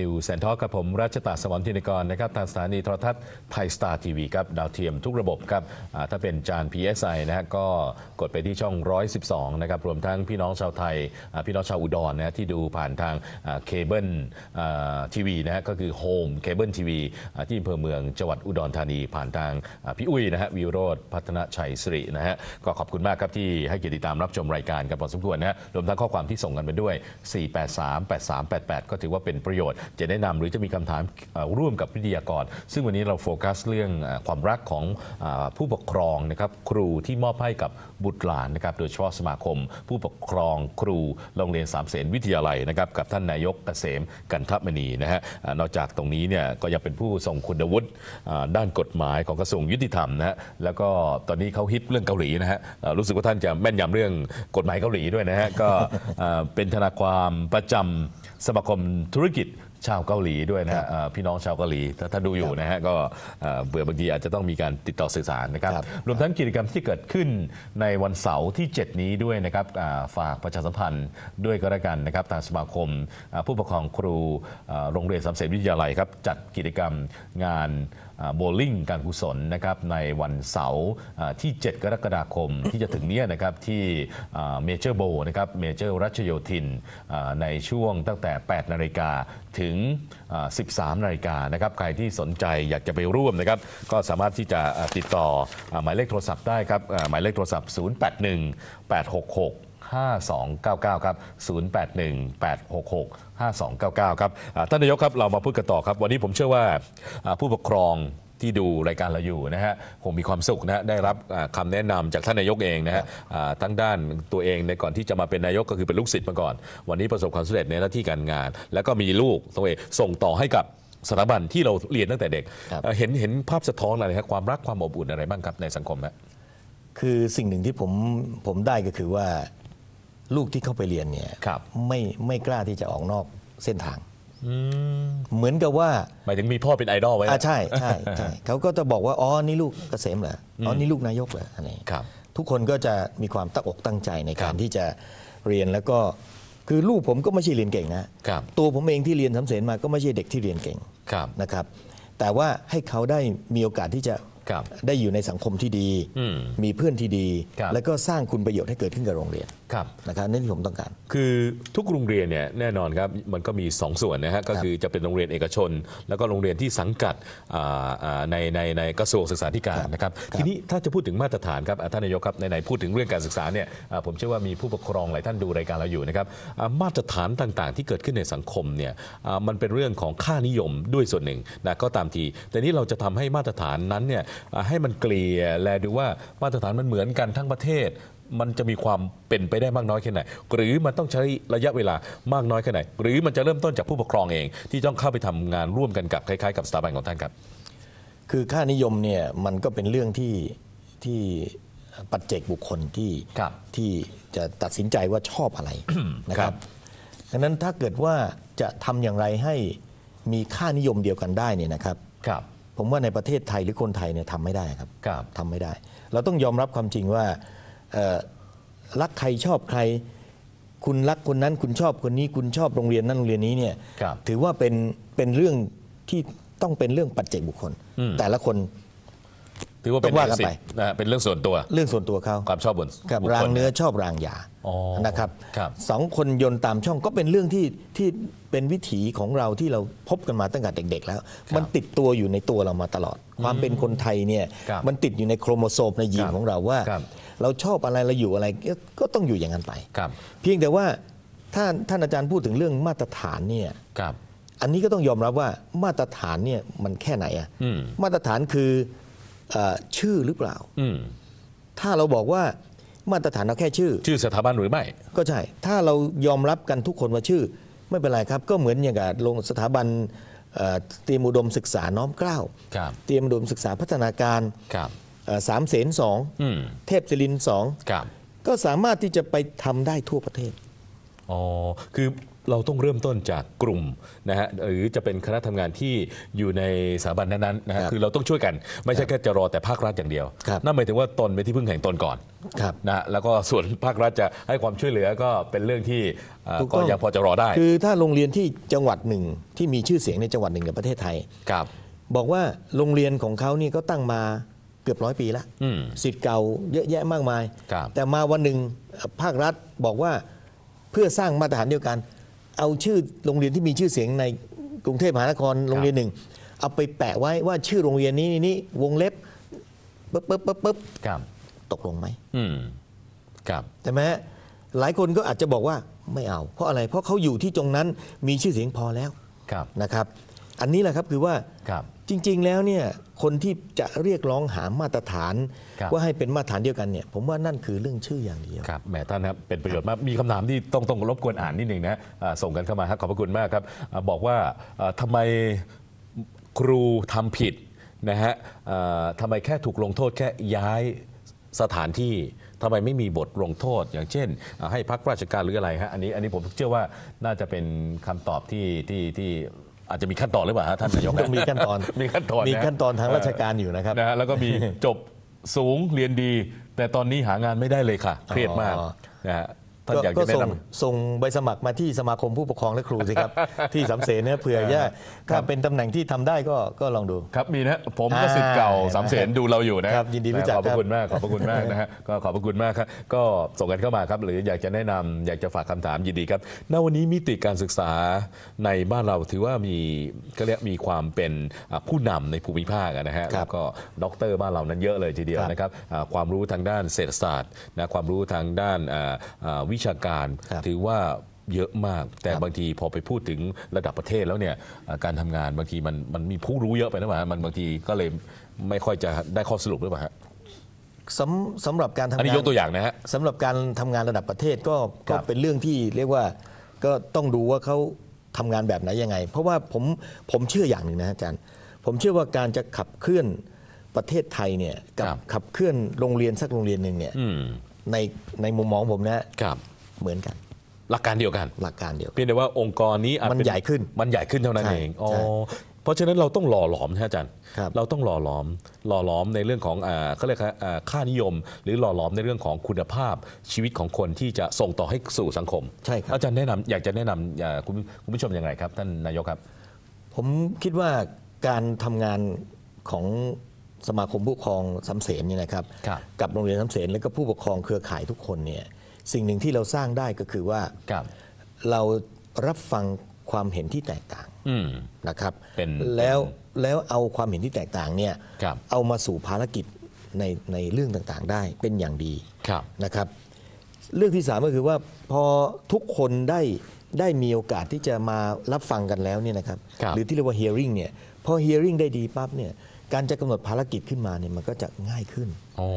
นิวแซนทอกับผม รัชตาสวรรค์ธินกรนะครับทางสถานีโทรทัศน์ไทยสตาร์ทีวีครับดาวเทียมทุกระบบครับถ้าเป็นจาน PSI นะฮะก็กดไปที่ช่อง 112 นะครับ รวมทั้งพี่น้องชาวไทย พี่น้องชาวอุดรนะฮะที่ดูผ่านทางเคเบิลทีวีนะฮะก็คือโฮมเคเบิลทีวีที่อำเภอเมืองจังหวัดอุดรธานีผ่านทางพี่อุ้ยนะฮะวิโรธพัฒนชัยสิรินะฮะก็ขอบคุณมากครับที่ให้เกียรติติดตามรับชมรายการกันพอสมควรนะฮะรวมทั้งข้อความที่ส่งกันไปด้วย 483 8388 ก็ถือว่าเป็นประโยชน์จะแนะนำหรือจะมีคำถามร่วมกับวิทยากร ซึ่งวันนี้เราโฟกัสเรื่องความรักของผู้ปกครองนะครับครูที่มอบให้กับบุตรหลานนะครับโดยเฉพาะสมาคม ผู้ปกครองครูโรงเรียนสามเสนวิทยาลัยนะครับกับท่านนายกเกษมกันทมณีนะฮะนอกจากตรงนี้เนี่ยก็ยังเป็นผู้ทรงคุณวุฒิด้านกฎหมายของกระทรวงยุติธรรมนะฮะแล้วก็ตอนนี้เขาฮิตเรื่องเกาหลีนะฮะรู้สึกว่าท่านจะแม่นยำเรื่องกฎหมายเกาหลีด้วยนะฮะก็เป็นทนายความประจำสมาคมธุรกิจ ชาวเกาหลีด้วยนะฮะอ่าพี่น้องชาวเกาหลี ถ้าถ้าดูอยู่นะฮะก็อ่าเบื่อบางทีอาจจะต้องมีการติดต่อสื่อสารนะครับ ครับ รวมทั้งกิจกรรมที่เกิดขึ้นในวันเสาร์ที่ 7 นี้ด้วยนะครับอ่าฝากประชาสัมพันธ์ด้วยก็แล้วกันนะครับทางสมาคมอ่าผู้ปกครองครูอ่าโรงเรียนสามเสนวิทยาลัยครับจัดกิจกรรมงาน โบลิ่งการกุศลนะครับในวันเสาร์อ่าที่ 7 กรกฎาคมที่จะถึงเนี้นะครับที่เมเจอร์โบนะครับเมเจอร์รัชโยธินในช่วงตั้งแต่ 8 นาฬิกาถึงอ่า13 นาฬิกานะครับใครที่สนใจอยากจะไปร่วมนะครับก็สามารถที่จะติดต่อหมายเลขโทรศัพท์ได้ครับหมายเลขโทรศัพท์ 081 866 5299 ครับ 081 866 5299 ครับอ่าท่านนายกครับ เรามาพูดกันต่อครับ วันนี้ผมเชื่อว่าอ่าผู้ปกครองที่ดูรายการเราอยู่นะฮะคงมีความสุขนะฮะได้รับอ่าคำแนะนำจากท่านนายกเองนะฮะอ่าทั้งด้านตัวเองในก่อนที่จะมาเป็นนายกก็คือเป็นลูกศิษย์มาก่อน วันนี้ประสบความสำเร็จในหน้าที่การงาน แล้วก็มีลูกตัวเองส่งต่อให้กับสถาบันที่เราเรียนตั้งแต่เด็กครับเอ่อเห็นเห็นภาพสะท้อนอะไรครับความรักความอบอุ่นอะไรบ้างครับในสังคมฮะคือสิ่งหนึ่งที่ผมผมได้ก็คือว่า ลูกที่เข้าไปเรียนเนี่ยครับ ไม่ไม่กล้าที่จะออกนอกเส้นทาง เหมือนกับว่าหมายถึงมีพ่อเป็นไอดอลไว้อ่าใช่ใช่ใช่เขาก็จะบอกว่าอ๋อนี่ลูกเกษมเหรออ๋อนี่ลูกนายกเหรออะไรครับ ทุกคนก็จะมีความตั้งอกตั้งใจในการครับที่จะเรียนแล้วก็คือลูกผมก็ไม่ใช่เรียนเก่งนะครับตัวผมเองที่เรียนสำเสนมาก็ไม่ใช่เด็กที่เรียนเก่งครับนะครับ แต่ว่าให้เขาได้มีโอกาสที่จะครับได้อยู่ในสังคมที่ดี อืม มีเพื่อนที่ดี ครับ แล้วก็สร้างคุณประโยชน์ให้เกิดขึ้นกับโรงเรียนครับนะครับนั่นที่ผมต้องการ คือทุกโรงเรียนเนี่ยแน่นอนครับมันก็มี 2 ส่วนนะฮะก็คือจะเป็นโรงเรียนเอกชน แล้วก็โรงเรียนที่สังกัดอ่าอ่าในในในกระทรวงศึกษาธิการนะครับครับทีนี้ถ้าจะพูดถึงมาตรฐานครับอ่าท่านนายกครับไหนๆพูดถึงเรื่องการศึกษาเนี่ยอ่าผมเชื่อว่ามีผู้ปกครองหลายท่านดูรายการเราอยู่นะครับอ่ามาตรฐานต่างๆ ที่เกิดขึ้นในสังคมเนี่ยอ่ามันเป็นเรื่องของค่านิยมด้วยส่วนหนึ่งนะก็ตามที แต่นี้เราจะทำให้มาตรฐานนั้นเนี่ยอ่าให้มันเกลี่ยแลดูว่ามาตรฐานมันเหมือนกันทั้งประเทศ มันจะมีความเป็นไปได้มากน้อยแค่ไหน หรือมันต้องใช้ระยะเวลามากน้อยแค่ไหน หรือมันจะเริ่มต้นจากผู้ปกครองเอง ที่ต้องเข้าไปทำงานร่วมกันกับคล้ายๆกับสถาบันของท่านครับ คือค่านิยมเนี่ยมันก็เป็นเรื่องที่ที่ปัจเจกบุคคลที่ครับที่จะตัดสินใจว่าชอบอะไร นะคครัรับ บดังนั้นถ้าเกิดว่าจะทำอย่างไรให้มีค่านิยมเดียวกันได้เนี่ยนะครับ ครับ ผมว่าในประเทศไทยหรือคนไทยเนี่ยทำไม่ได้ครับครับ ทำไม่ได้ เราต้องยอมรับความจริงว่าเอ่อ รักใครชอบใคร คุณรักคนนั้นคุณชอบคนนี้ คุณชอบโรงเรียนนั้นโรงเรียนนี้เนี่ยครับถือว่าเป็นเป็นเรื่องที่ต้องเป็นเรื่องปัจเจกบุคคลอืมแต่ละคน ถือว่าเป็นต้องว่ากันสิทไปธิ์นะฮะเป็นเรื่องส่วนตัว เรื่องส่วนตัวเขาความชอบบนกับบุคคลรางเนื้อชอบรางยาอ๋อนะครับครับสองคนยนต์ตามช่องก็เป็นเรื่องที่ที่เป็นวิถีของเราที่เราพบกันมาตั้งแต่เด็ก ๆ แล้ว มันติดตัวอยู่ในตัวเรามาตลอด ความเป็นคนไทยเนี่ยครับมันติดอยู่ในโครโมโซมในยีคนรับของเราว่าครับเราชอบอะไรเราอยู่อะไรก็ก็ต้องอยู่อย่างนั้นไปครับเพียงแต่ว่าถ้าท่านอาจารย์พูดถึงเรื่องมาตรฐานเนี่ยครับอันนี้ก็ต้องยอมรับว่ามาตรฐานเนี่ยมันแค่ไหนอะอืมมาตรฐานคือเออ ชื่อหรือเปล่าอืมถ้าเราบอกว่ามาตรฐานเราแค่ชื่อ ชื่อสถาบันหรือไม่ ก็ใช่ ถ้าเรายอมรับกันทุกคนว่าชื่อ ไม่เป็นไรครับ ก็เหมือนอย่างกับลงสถาบันเอ่อเตรียมอุดมศึกษาน้อมเกล้าครับเตรียมอุดมศึกษาพัฒนาการครับเอ่อสามเสนสองอืมเทพศิรินทร์สองครับก็สามารถที่จะไปทำได้ทั่วประเทศอ๋อคือ เราต้องเริ่มต้นจากกลุ่มนะฮะหรือจะเป็นคณะทำงานที่อยู่ในสถาบันนั้นๆนะฮะครับคือเราต้องช่วยกัน ไม่ใช่แค่จะรอแต่ภาครัฐอย่างเดียวครับนั่นหมายถึงว่าตนเป็นที่พึ่งแห่งตนก่อนครับนะแล้วก็ส่วนภาครัฐจะให้ความช่วยเหลือก็เป็นเรื่องที่เอ่อถูกต้ก็องยังพอจะรอได้ คือถ้าโรงเรียนที่จังหวัดหนึ่งที่มีชื่อเสียงในจังหวัดหนึ่งในประเทศไทยครับ บอกว่าโรงเรียนของเขานี่ก็ตั้งมาเกือบร้อยปีแล้วอืมสิทธิ์เก่าเยอะแยะมากมายครับแต่มาวันหนึ่งภาครัฐบอกว่าเพื่อสร้างมาตรฐานเดียวกัน เอาชื่อโรงเรียนที่มีชื่อเสียงในกรุงเทพมหานครโรงเรียนหนึ่ง เอาไปแปะไว้ว่าชื่อโรงเรียนนี้นี่นี่วงเล็บปึ๊บปึ๊บปึ๊บปึ๊บครับตกลงไหมอืมครับใช่ไหมฮะหลายคนก็อาจจะบอกว่าไม่เอา เพราะอะไรเพราะเขาอยู่ที่ตรงนั้นมีชื่อเสียงพอแล้วครับนะครับ อันนี้แหละครับคือว่าครับ จริง ๆ แล้วเนี่ยคนที่จะเรียกร้องหามาตรฐาน ครับ ว่าให้เป็นมาตรฐานเดียวกันเนี่ยผมว่านั่นคือเรื่องชื่ออย่างเดียว ครับแหมท่านครับเป็นประโยชน์มากมีคำถามที่ต้องต้องรบกวนอ่านนิดหนึ่งนะอ่าส่งกันเข้ามาครับขอบพระคุณมากครับอ่าบอกว่าอ่าทำไมครูทำผิดนะฮะอ่าทำไมแค่ถูกลงโทษแค่ย้ายสถานที่ทำไมไม่มีบทลงโทษ อย่างเช่นอ่าให้พักราชการหรืออะไรฮะอันนี้อันนี้ผมเชื่อว่าน่าจะเป็นคำตอบที่ที่ที่ อาจจะมีขั้นตอนหรือเปล่าฮะท่านนายกต้องมีขั้นตอนมีขั้นตอนมีะขั้นตอนทางราชการอยู่นะครับนะฮะแล้วก็มีจบสูงเรียนดี แต่ตอนนี้หางานไม่ได้เลยค่ะ เครียดมากอ๋อนะฮะ ท่านก็อยากก็จะแนะส่งนำส่งใบสมัครมาที่สมาคมผู้ปกครองและครูสิครับ ที่สำเสนเนี่ยเผื่อจะถ้าเป็นตำแหน่งที่ทำได้ก็ก็ลองดู ครับมีนะผมก็อ่าสิทธิ์เก่าสามเสนดูเราอยู่นะครับยินดีรู้จักขอบพครัระบคุณมากขอบพระคุณมากนะฮะก็ขอบพระคุณมากครับก็ส่งกันเข้ามาครับ หรืออยากจะแนะนำอยากจะฝากคำถามยินดีครับณวันนี้มิติการศึกษาในบ้านเราถือว่ามีก็เรียกมีความเป็นอ่าผู้นำในภูมิภาคอะนะฮะครับ แล้วก็ด็อกเตอร์บ้านเรานั้นเยอะเลยทีเดียวครับนะครับอ่าความรู้ทางด้านเศรษฐศาสตร์นะความรู้ทางด้านอ่าอ่าวิชาการครับ ถือว่าเยอะมาก แต่ครับบางทีพอไปพูดถึงระดับประเทศแล้วเนี่ยอ่าการทำงานบางทีมันมันมีผู้รู้เยอะไปนะว่ามันบางทีก็เลยไม่ค่อยจะได้ข้อสรุปหรือเปล่าฮะสำสำหรับการทำอันนี้งานยกตัวอย่างนะฮะ สำหรับการทำงานระดับประเทศก็ครัก็บ เป็นเรื่องที่เรียกว่าก็ต้องดูว่าเขาทำงานแบบไหนยังไง เพราะว่าผมผมเชื่ออย่างหนึ่งนะอาจารย์ ผมเชื่อว่าการจะขับเคลื่อนประเทศไทยเนี่ยกับขับเคลื่อนโรงเรียนสักโรงเรียนหนึ่งเนี่ย อืม ในในมุมมองผมนะครับเหมือนกัน หลักการเดียวกัน หลักการเดียวกันเพียงแต่ว่าองค์กรนี้อาจมันเป็ใหญ่ขึ้น มันใหญ่ขึ้นเท่านั้นใช่เองอ๋อใช่เพราะฉะนั้นเราต้องหล่อหลอมนะฮะอาจารย์ครับ เราต้องหล่อหลอมหล่อหลอมในเรื่องของอ่าเขาเรียกว่าอ่าค่านิยม หรือหล่อหลอมในเรื่องของคุณภาพชีวิตของคนที่จะส่งต่อให้สู่สังคม ใช่ครับ อาจารย์แนะนำอยากจะแนะนำอ่าคุณคุณผู้ชมยังไงครับ ท่านนายกครับ ผมคิดว่าการทำงานของ สมาคมผู้ปกครองสำเสนเนี่ยนะครับครับ กับโรงเรียนสำเสนแล้วก็ผู้ปกครองเครือข่ายทุกคนเนี่ยสิ่งหนึ่งที่เราสร้างได้ก็คือว่าครับ เรารับฟังความเห็นที่แตกต่างอืม นะครับเป็นแล้วแล้วเอาความเห็นที่แตกต่างเนี่ยครับ เอามาสู่ภารกิจในในเรื่องต่างๆ ได้เป็นอย่างดี ครับ นะครับเรื่องที่สามก็คือว่าพอทุกคนได้ได้มีโอกาสที่จะมารับฟังกันแล้วเนี่ยนะครับครับ หรือที่เรียกว่า hearing เนี่ยพอ hearing ได้ดีปั๊บเนี่ย การจะกำหนดภารกิจขึ้นมาเนี่ยมันก็จะง่ายขึ้น อ๋อ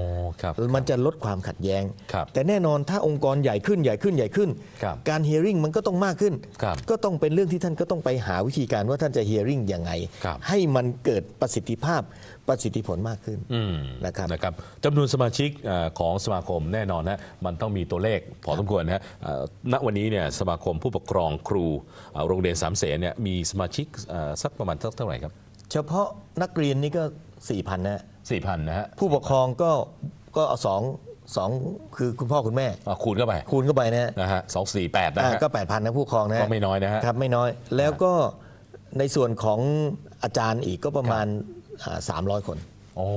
ครับ มันจะลดความขัดแย้ง ครับแต่แน่นอนถ้าองค์กรใหญ่ขึ้นใหญ่ขึ้นใหญ่ขึ้น ครับการ hearing มันก็ต้องมากขึ้น ครับก็ต้องเป็นเรื่องที่ท่านก็ต้องไปหาวิธีการว่าท่านจะ hearing ยังไง ครับ ให้มันเกิดประสิทธิภาพประสิทธิผลมากขึ้นอืมนะครับ นะครับจำนวนสมาชิกเอ่อของสมาคมแน่นอนนะมันต้องมีตัวเลขพอสมควรนะฮะเอ่อณวันนี้เนี่ยสมาคมผู้ปกครองครูเอ่อโรงเรียนสามเสนเนี่ยมีสมาชิกเอ่อสักประมาณสักเท่าไหร่ครับ เฉพาะนักเรียนนี่ก็4,000นะฮะสี่พันนะฮะผู้ปกครองก็ก็เอาสองสองคือคุณพ่อคุณแม่ อะคูณเข้าไปคูณเข้าไปนะฮะนะฮะสองสี่แปดนะอ่าฮะ ก็8,000นะผู้ปกครองนะฮะก็ไม่น้อยนะฮะครับไม่น้อย แล้วก็ในส่วนของอาจารย์อีกก็ประมาณสามร้อยคน โอ้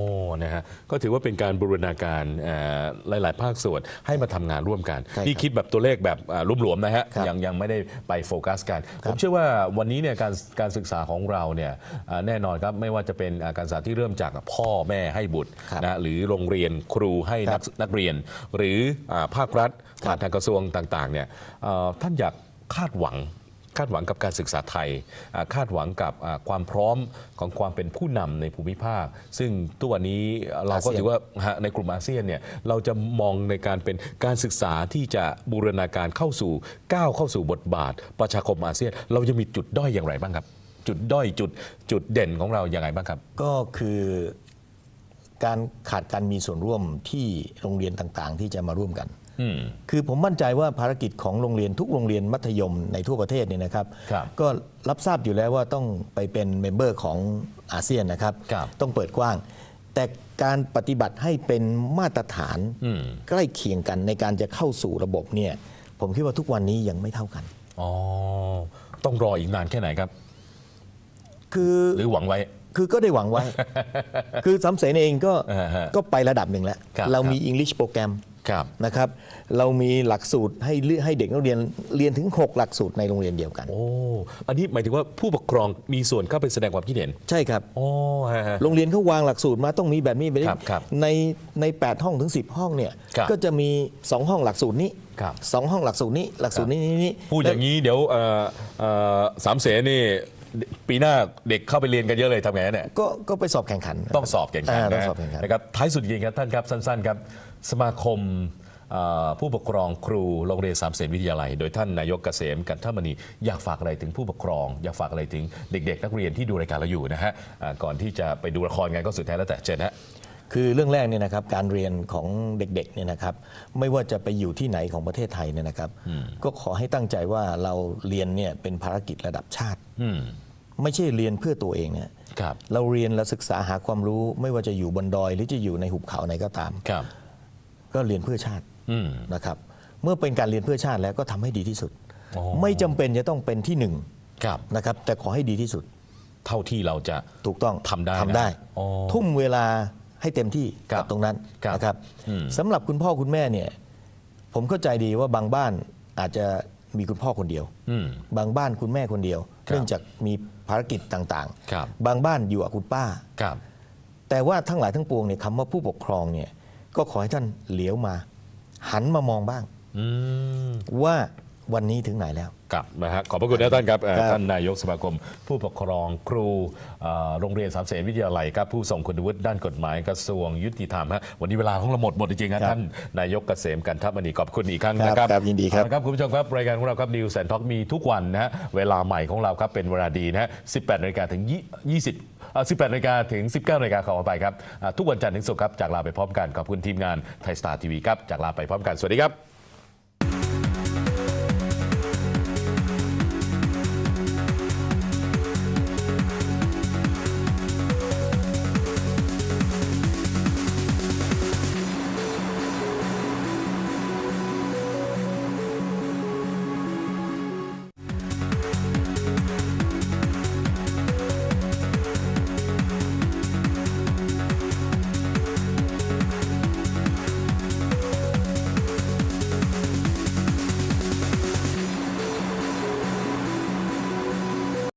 นะฮะก็ถือว่าเป็นการบูรณาการเอ่อหลาย ๆ ภาคส่วนให้มาทำงานร่วมกันใช่ครับนี่คิดแบบตัวเลขแบบอ่ารวมๆนะฮะครับยังยังไม่ได้ไปโฟกัสกันครัผบมเชื่อว่าวันนี้เนี่ยการการศึกษาของเราเนี่ยอ่าแน่นอนครับไม่ว่าจะเป็นอ่าการศึกษาที่เริ่มจากพ่อแม่ให้บุตรครับนะหรือโรงเรียนครูให้ครันับกนักเรียน หรืออาภาครัฐผ่านทางกระทรวงต่าง ๆ เนี่ยเอ่อท่านอยากคาดหวัง คาดหวังกับการศึกษาไทย คาดหวังกับความพร้อมของความเป็นผู้นำในภูมิภาค ซึ่งตัวนี้เราก็ถือว่าในกลุ่มอาเซียนเนี่ยเราจะมองในการเป็นการศึกษาที่จะบูรณาการเข้าสู่ก้าวเข้าสู่บทบาท ประชาคมอาเซียน เราจะมีจุดด้อยอย่างไรบ้างครับ จุดด้อยจุดจุดเด่นของเราอย่างไรบ้างครับ ก็คือการขาดการมีส่วนร่วมที่โรงเรียนต่างๆ ที่จะมาร่วมกัน คือผมมั่นใจว่าภารกิจของโรงเรียนทุกโรงเรียนมัธยมในทั่วประเทศเนี่ยนะครับครับก็รับทราบอยู่แล้วว่าต้องไปเป็นเมมเบอร์ของอาเซียนนะครับครับต้องเปิดกว้าง แต่การปฏิบัติให้เป็นมาตรฐานอืมใกล้เคียงกันในการจะเข้าสู่ระบบเนี่ย ผมคิดว่าทุกวันนี้ยังไม่เท่ากันอ๋อต้องรออีกนานแค่ไหนครับ คือหรือหวังไว้คือก็ได้หวังไว้ คือสำเสนเองก็อ่าฮะก็ไประดับหนึ่งแล้วครับเราครับมี English โปรแกรมครับ นะครับ เรามีหลักสูตรให้เลือกให้เด็กนักเรียนเรียนถึง 6 หลักสูตรในโรงเรียนเดียวกัน โอ้ อันนี้หมายถึงว่าผู้ปกครองมีส่วนเข้าไปแสดงความคิดเห็น ใช่ครับโอ้ฮะฮะ โรงเรียนเขาวางหลักสูตรมาต้องมีแบบนี้แบบนี้ครับครับในใน 8 ห้องถึง 10 ห้องเนี่ยครับก็จะมี 2 ห้องหลักสูตรนี้ครับ สองห้องหลักสูตรนี้หลักสูตรนี้นี้นี้ พูดอย่างนี้เดี๋ยวเอ่อเอ่อสามเสนนี่ ปีหน้าเด็กเข้าไปเรียนกันเยอะเลยทำไงเนี่ยก็ก็ไปสอบแข่งขัน ต้องสอบแข่งขันอ่าต้อนะงสอบแข่งขัน นะครับท้ายสุดจริงๆครับท่านครับสั้นๆครับสมาคมเอ่อผู้ปกครองครูโรงเรียนสามเสนวิทยาลัย โดยท่านนายกเกษมกันทมณีอยากฝากอะไรถึงผู้ปกครอง อยากฝากอะไรถึงเด็ก ๆ นักเรียนที่ดูรายการเราอยู่นะฮะอ่าก่อนที่จะไปดูละครไงก็สุดท้ายแล้วแต่เจนฮะ คือเรื่องแรกเนี่ยนะครับการเรียนของเด็กๆเนี่ยนะครับไม่ว่าจะไปอยู่ที่ไหนของประเทศไทยเนี่ยนะครับ ก็ขอให้ตั้งใจว่าเราเรียนเนี่ยเป็นภารกิจระดับชาติอืมไม่ใช่เรียนเพื่อตัวเองเนี่ยครับเราเรียนเราศึกษาหาความรู้ไม่ว่าจะอยู่บนดอย หรือจะอยู่ในหุบเขาไหนก็ตามครับก็เรียนเพื่อชาติอืมนะครับ เมื่อเป็นการเรียนเพื่อชาติแล้วก็ทำให้ดีที่สุดอ๋อไม่จำเป็นจะต้องเป็นที่หนึ่งครับนะครับ แต่ขอให้ดีที่สุด เท่าที่เราจะถูกต้องทำได้นะทำได้อ๋อทุ่มเวลา ให้เต็มที่ครับกับตรงนั้นครับนะครับอืมสำหรับคุณพ่อคุณแม่เนี่ยผมเข้าใจดีว่าบางบ้านอาจจะมีคุณพ่อคนเดียวอืมบางบ้านคุณแม่คนเดียวครับเนื่องจากมีภารกิจต่างครับบางบ้านอยู่กับคุณป้าครับแต่ว่าทั้งหลายทั้งปวงเนี่ยคำว่าผู้ปกครองเนี่ยก็ขอให้ท่านเหลียวมา หันมามองบ้างอืมว่า วันนี้ถึงไหนแล้ว ครับนะฮะขอบพระคุณนะท่านครับเอ่อครับ ท่านนายกสมาคม ผู้ปกครองครูเอ่อโรงเรียนสามเสนวิทยาลัยครับผู้ทรงคุณวุฒิด้านกฎหมายกระทรวงยุติธรรมฮะวันนี้เวลาของเราหมดหมดจริงๆครับครับท่านนายกเกษมกันทัพมณีขอบคุณอีกครั้งครับนะครับครับยินดีครับ เอาละครับคุณผู้ชมครับรายการของเราครับนิวแสนท็อกมีทุกวันนะฮะเวลาใหม่ของเราครับเป็นเวลาดีนะฮะ18นาฬิกาถึง20เอ่อ18นาฬิกาถึง 19นาฬิกาขอไปครับอ่าทุกวันจันทร์ถึงศุกร์ครับจากลาไปพร้อมกันขอบคุณทีมงานไทยสตาร์ทีวีครับจากลาไปพร้อมกันสวัสดีครับ